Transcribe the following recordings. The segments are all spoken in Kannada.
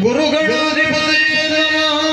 ¡Burroca, párate!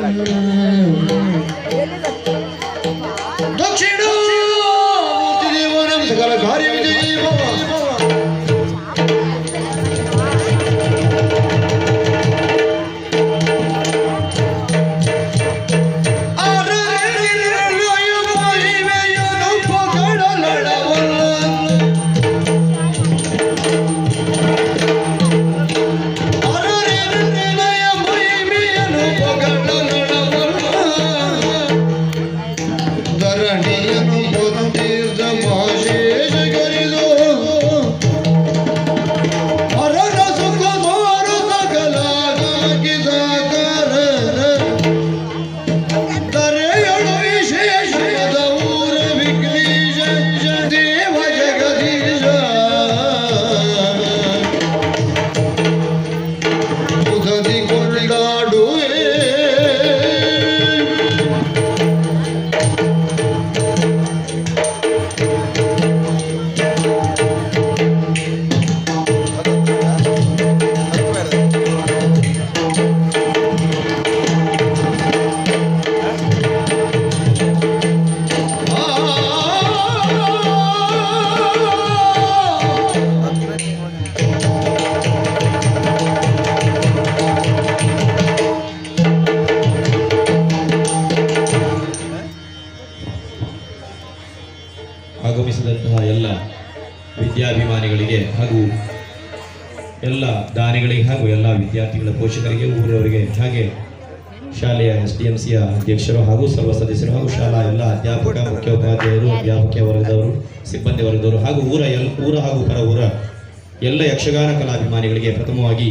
llegar aquí. ಪೋಷಕರಿಗೆ ಊರವರಿಗೆ, ಹಾಗೆ ಶಾಲೆಯ ಎಸ್ ಡಿ ಎಂ ಸಿಯ ಅಧ್ಯಕ್ಷರು ಹಾಗೂ ಸರ್ವ ಸದಸ್ಯರು ಹಾಗೂ ಶಾಲಾ ಎಲ್ಲ ಅಧ್ಯಾಪಕ, ಮುಖ್ಯೋಪಾಧ್ಯಾಯರು, ಅಧ್ಯಾಪಕ ವರ್ಗದವರು, ಸಿಬ್ಬಂದಿ ವರ್ಗದವರು ಹಾಗೂ ಊರ ಎಲ್, ಊರ ಹಾಗೂ ಪರ ಊರ ಎಲ್ಲ ಯಕ್ಷಗಾನ ಕಲಾಭಿಮಾನಿಗಳಿಗೆ ಪ್ರಥಮವಾಗಿ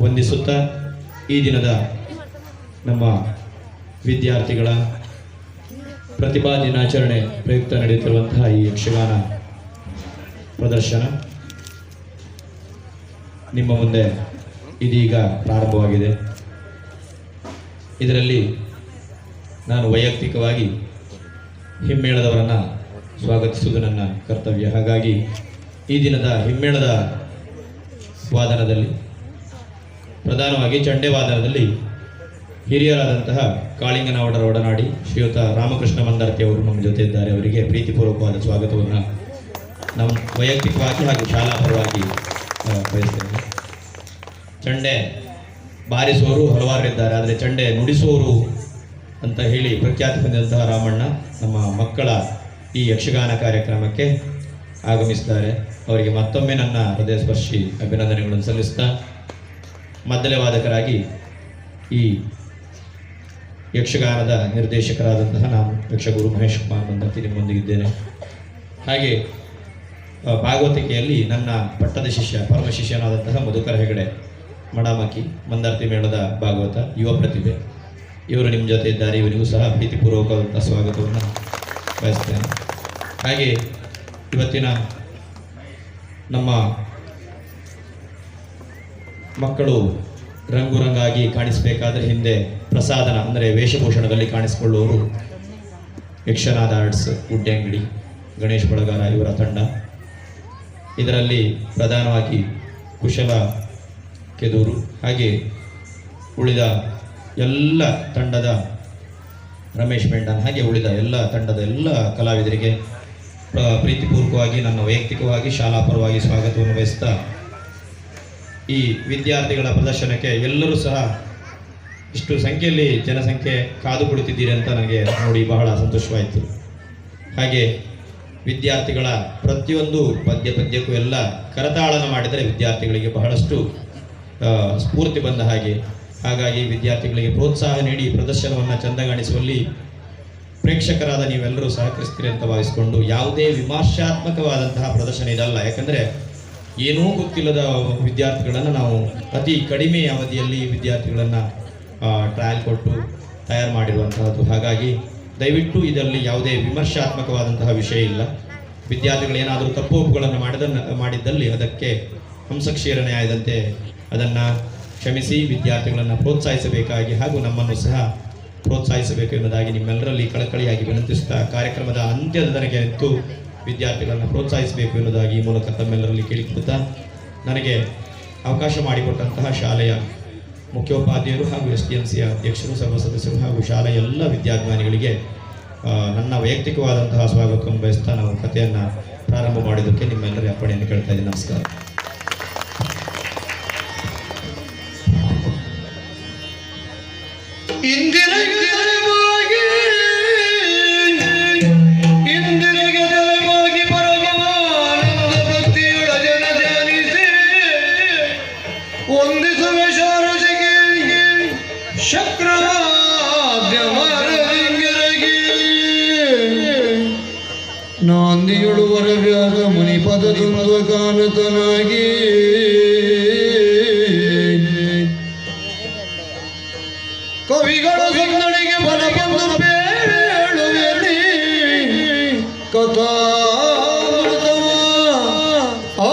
ವಂದಿಸುತ್ತಾ ಈ ದಿನದ ನಮ್ಮ ವಿದ್ಯಾರ್ಥಿಗಳ ಪ್ರತಿಭಾ ದಿನಾಚರಣೆ ಪ್ರಯುಕ್ತ ನಡೆಯುತ್ತಿರುವಂತಹ ಈ ಯಕ್ಷಗಾನ ಪ್ರದರ್ಶನ. ನಿಮ್ಮ ಮುಂದೆ ಇದೀಗ ಪ್ರಾರಂಭವಾಗಿದೆ. ಇದರಲ್ಲಿ ನಾನು ವೈಯಕ್ತಿಕವಾಗಿ ಹಿಮ್ಮೇಳದವರನ್ನು ಸ್ವಾಗತಿಸುವುದು ನನ್ನ ಕರ್ತವ್ಯ. ಹಾಗಾಗಿ ಈ ದಿನದ ಹಿಮ್ಮೇಳದ ವಾದನದಲ್ಲಿ, ಪ್ರಧಾನವಾಗಿ ಚಂಡೆ ವಾದನದಲ್ಲಿ ಹಿರಿಯರಾದಂತಹ ಕಾಳಿಂಗನವಡರ ಒಡನಾಡಿ ಶ್ರೀಯುತ ರಾಮಕೃಷ್ಣ ಮಂದಾರ್ತಿ ಅವರು ನಮ್ಮ ಜೊತೆ ಇದ್ದಾರೆ. ಅವರಿಗೆ ಪ್ರೀತಿಪೂರ್ವಕವಾದ ಸ್ವಾಗತವನ್ನು ನಮ್ಮ ವೈಯಕ್ತಿಕವಾಗಿ ಹಾಗೂ ಶಾಲಾ ಪರವಾಗಿ ಬಯಸ್ತೇನೆ. ಚಂಡೆ ಬಾರಿಸುವವರು ಹಲವಾರಿದ್ದಾರೆ ಆದರೆ ಚಂಡೆ ನುಡಿಸುವವರು ಅಂತ ಹೇಳಿ ಪ್ರಖ್ಯಾತಿ ಹೊಂದಿದಂತಹ ರಾಮಣ್ಣ ನಮ್ಮ ಮಕ್ಕಳ ಈ ಯಕ್ಷಗಾನ ಕಾರ್ಯಕ್ರಮಕ್ಕೆ ಆಗಮಿಸಿದ್ದಾರೆ. ಅವರಿಗೆ ಮತ್ತೊಮ್ಮೆ ನನ್ನ ಹೃದಯ ಸ್ಪರ್ಶಿ ಅಭಿನಂದನೆಗಳನ್ನು ಸಲ್ಲಿಸ್ತಾ ಮದ್ದಲೆ ವಾದಕರಾಗಿ ಈ ಯಕ್ಷಗಾನದ ನಿರ್ದೇಶಕರಾದಂತಹ ನಾನು ಯಕ್ಷಗುರು ಮಹೇಶ್ ಕುಮಾರ್ ಬಂದಂತೆ ನಿಮ್ಮೊಂದಿಗಿದ್ದೇನೆ. ಹಾಗೆ ಭಾಗವತಿಕೆಯಲ್ಲಿ ನನ್ನ ಪಟ್ಟದ ಶಿಷ್ಯ, ಪರಮ ಶಿಷ್ಯನಾದಂತಹ ಮಧುಕರ ಹೆಗಡೆ ಮಡಾಮಕ್ಕಿ, ಮಂದಾರ್ತಿ ಮೇಳದ ಭಾಗವತ ಯುವ ಪ್ರತಿಭೆ. ಇವರು ನಿಮ್ಮ ಜೊತೆ ಇದ್ದಾರೆ ಇವರಿಗೂ ಸಹ ಪ್ರೀತಿಪೂರ್ವಕವಾದ ಸ್ವಾಗತವನ್ನು ಬಯಸ್ತೇನೆ. ಹಾಗೆ ಇವತ್ತಿನ ನಮ್ಮ ಮಕ್ಕಳು ರಂಗು ರಂಗಾಗಿ ಕಾಣಿಸಬೇಕಾದ್ರೆ ಹಿಂದೆ ಪ್ರಸಾದನ, ಅಂದರೆ ವೇಷಭೂಷಣದಲ್ಲಿ ಕಾಣಿಸಿಕೊಳ್ಳುವವರು ಯಕ್ಷನಾದ ಆರ್ಟ್ಸ್ ಗುಡ್ಡೆಂಗಡಿ ಗಣೇಶ್ ಬಳಗಾರ ಇವರ ತಂಡ. ಇದರಲ್ಲಿ ಪ್ರಧಾನವಾಗಿ ಕುಶಲ ಕೆದೂರು. ಹಾಗೆ ಉಳಿದ ಎಲ್ಲ ತಂಡದ ರಮೇಶ್ ಮೆಂಡನ್ ಹಾಗೆ ಉಳಿದ ಎಲ್ಲ ತಂಡದ ಎಲ್ಲ ಕಲಾವಿದರಿಗೆ ಪ್ರೀತಿಪೂರ್ವಕವಾಗಿ, ನನ್ನ ವೈಯಕ್ತಿಕವಾಗಿ, ಶಾಲಾ ಪರವಾಗಿ ಸ್ವಾಗತವನ್ನು ವಹಿಸ್ತಾ ಈ ವಿದ್ಯಾರ್ಥಿಗಳ ಪ್ರದರ್ಶನಕ್ಕೆ ಎಲ್ಲರೂ ಸಹ ಇಷ್ಟು ಸಂಖ್ಯೆಯಲ್ಲಿ ಜನಸಂಖ್ಯೆ ಕಾದು ಕುಳಿತಿದ್ದೀರಿ ಅಂತ ನನಗೆ ನೋಡಿ ಬಹಳ ಸಂತೋಷವಾಯಿತು. ಹಾಗೆ ವಿದ್ಯಾರ್ಥಿಗಳ ಪ್ರತಿಯೊಂದು ಪದ್ಯ ಪದ್ಯಕ್ಕೂ ಎಲ್ಲ ಕರತಾಳನ ಮಾಡಿದರೆ ವಿದ್ಯಾರ್ಥಿಗಳಿಗೆ ಬಹಳಷ್ಟು ಸ್ಫೂರ್ತಿ ಬಂದ ಹಾಗೆ. ಹಾಗಾಗಿ ವಿದ್ಯಾರ್ಥಿಗಳಿಗೆ ಪ್ರೋತ್ಸಾಹ ನೀಡಿ ಪ್ರದರ್ಶನವನ್ನು ಚಂದಗಾಣಿಸುವಲ್ಲಿ ಪ್ರೇಕ್ಷಕರಾದ ನೀವೆಲ್ಲರೂ ಸಹಕರಿಸ್ತೀರಿ ಅಂತ ಭಾವಿಸಿಕೊಂಡು ಯಾವುದೇ ವಿಮರ್ಶಾತ್ಮಕವಾದಂತಹ ಪ್ರದರ್ಶನ ಇದಲ್ಲ. ಯಾಕಂದರೆ ಏನೂ ಗೊತ್ತಿಲ್ಲದ ವಿದ್ಯಾರ್ಥಿಗಳನ್ನು ನಾವು ಅತಿ ಕಡಿಮೆ ಅವಧಿಯಲ್ಲಿ ವಿದ್ಯಾರ್ಥಿಗಳನ್ನು ಟ್ರಯಲ್ ಕೊಟ್ಟು ತಯಾರು ಮಾಡಿರುವಂತಹದ್ದು. ಹಾಗಾಗಿ ದಯವಿಟ್ಟು ಇದರಲ್ಲಿ ಯಾವುದೇ ವಿಮರ್ಶಾತ್ಮಕವಾದಂತಹ ವಿಷಯ ಇಲ್ಲ. ವಿದ್ಯಾರ್ಥಿಗಳು ಏನಾದರೂ ತಪ್ಪು ಒಪ್ಪುಗಳನ್ನು ಮಾಡಿದನ್ನು, ಮಾಡಿದ್ದಲ್ಲಿ ಅದಕ್ಕೆ ಹಂಸಕ್ಷೀರ ನ್ಯಾಯದಂತೆ ಅದನ್ನು ಕ್ಷಮಿಸಿ ವಿದ್ಯಾರ್ಥಿಗಳನ್ನು ಪ್ರೋತ್ಸಾಹಿಸಬೇಕಾಗಿ ಹಾಗೂ ನಮ್ಮನ್ನು ಸಹ ಪ್ರೋತ್ಸಾಹಿಸಬೇಕು ಎನ್ನುವುದಾಗಿ ನಿಮ್ಮೆಲ್ಲರಲ್ಲಿ ಕಳಕಳಿಯಾಗಿ ವಿನಂತಿಸುತ್ತಾ ಕಾರ್ಯಕ್ರಮದ ಅಂತ್ಯದ ನನಗೆ ನಿಂತು ವಿದ್ಯಾರ್ಥಿಗಳನ್ನು ಪ್ರೋತ್ಸಾಹಿಸಬೇಕು ಎನ್ನುವುದಾಗಿ ಈ ಮೂಲಕ ತಮ್ಮೆಲ್ಲರಲ್ಲಿ ಕೇಳಿಕೊಡುತ್ತಾ ನನಗೆ ಅವಕಾಶ ಮಾಡಿಕೊಟ್ಟಂತಹ ಶಾಲೆಯ ಮುಖ್ಯೋಪಾಧ್ಯಾಯರು ಹಾಗೂ ಎಸ್ ಡಿ ಎಂ ಸಿಯ ಅಧ್ಯಕ್ಷರು, ಸರ್ವ ಸದಸ್ಯರು ಹಾಗೂ ಶಾಲೆಯ ಎಲ್ಲ ವಿದ್ಯಾಭಿಮಾನಿಗಳಿಗೆ ನನ್ನ ವೈಯಕ್ತಿಕವಾದಂತಹ ಸ್ವಾಗತವನ್ನು ಬಯಸ್ತಾ ನಾವು ಕಥೆಯನ್ನು ಪ್ರಾರಂಭ ಮಾಡಿದ್ದಕ್ಕೆ ನಿಮ್ಮೆಲ್ಲರ ಅಪ್ಪಣೆಯನ್ನು ಕೇಳ್ತಾ ಇದ್ದೀನಿ. ನಮಸ್ಕಾರ. ನಾಂದಿಯೊಳು ವರವ್ಯಾದ ಮುನಿಪದ ದ್ವಂದ್ವ ಕಾನತನಾಗಿ ಕವಿಗಳು ಸಂಗಡಿಗೆ ಬಲ ಬಂದು ಬೇಳುವೆ ಕಥಾ ಆ.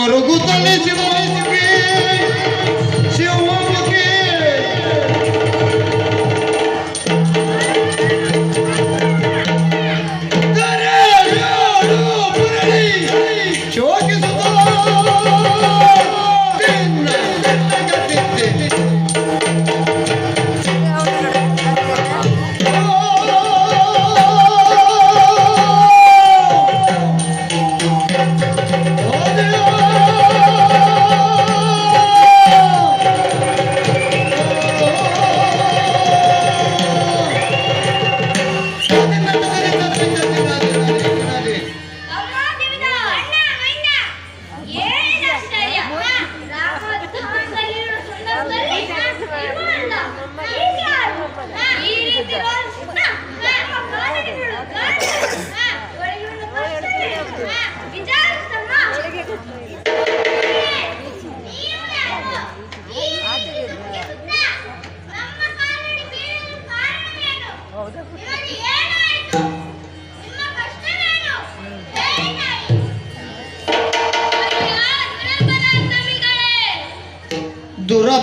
Morugu tá nesse monte Se eu amo aqui. Garejo, por ali Choque,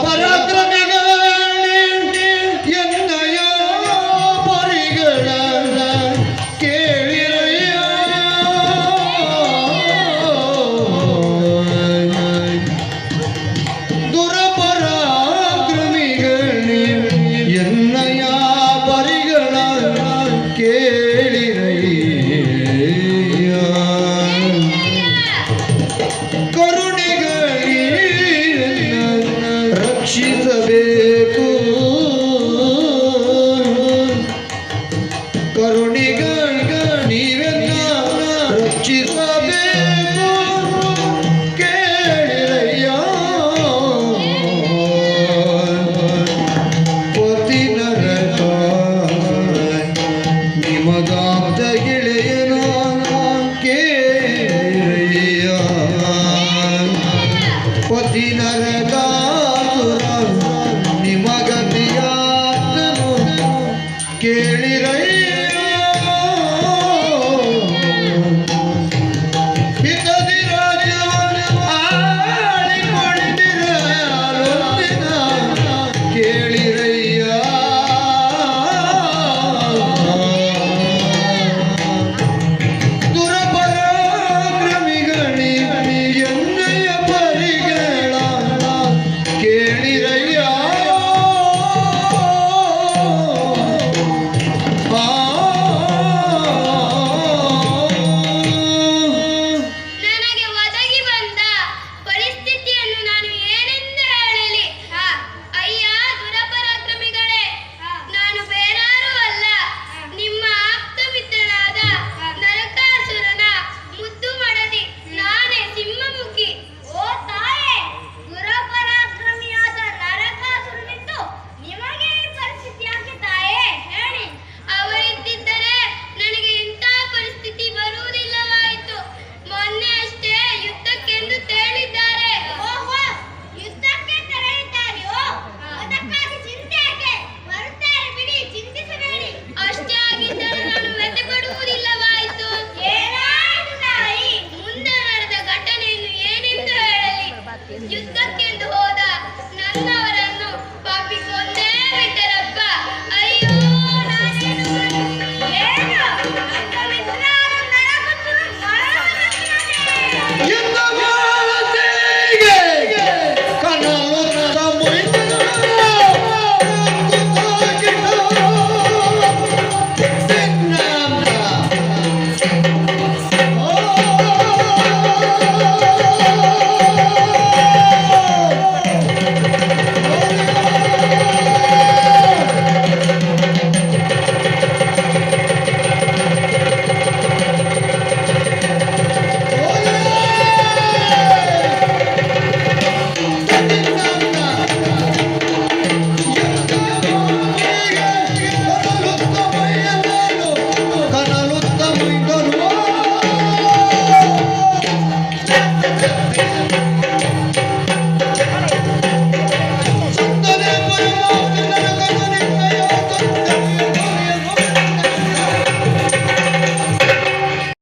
parado. ಮೆಚ್ಚಿಸಬೇಕು ಕೇಳಿದಯ್ಯ ಪತಿನ ನಿಮಗಾದ ಗೆಳೆಯನ ಕೇಳಿದಯ್ಯ ಪತಿನ ನಿಮಗತಿಯಾದನು ಕೇಳಿರಯ್ಯ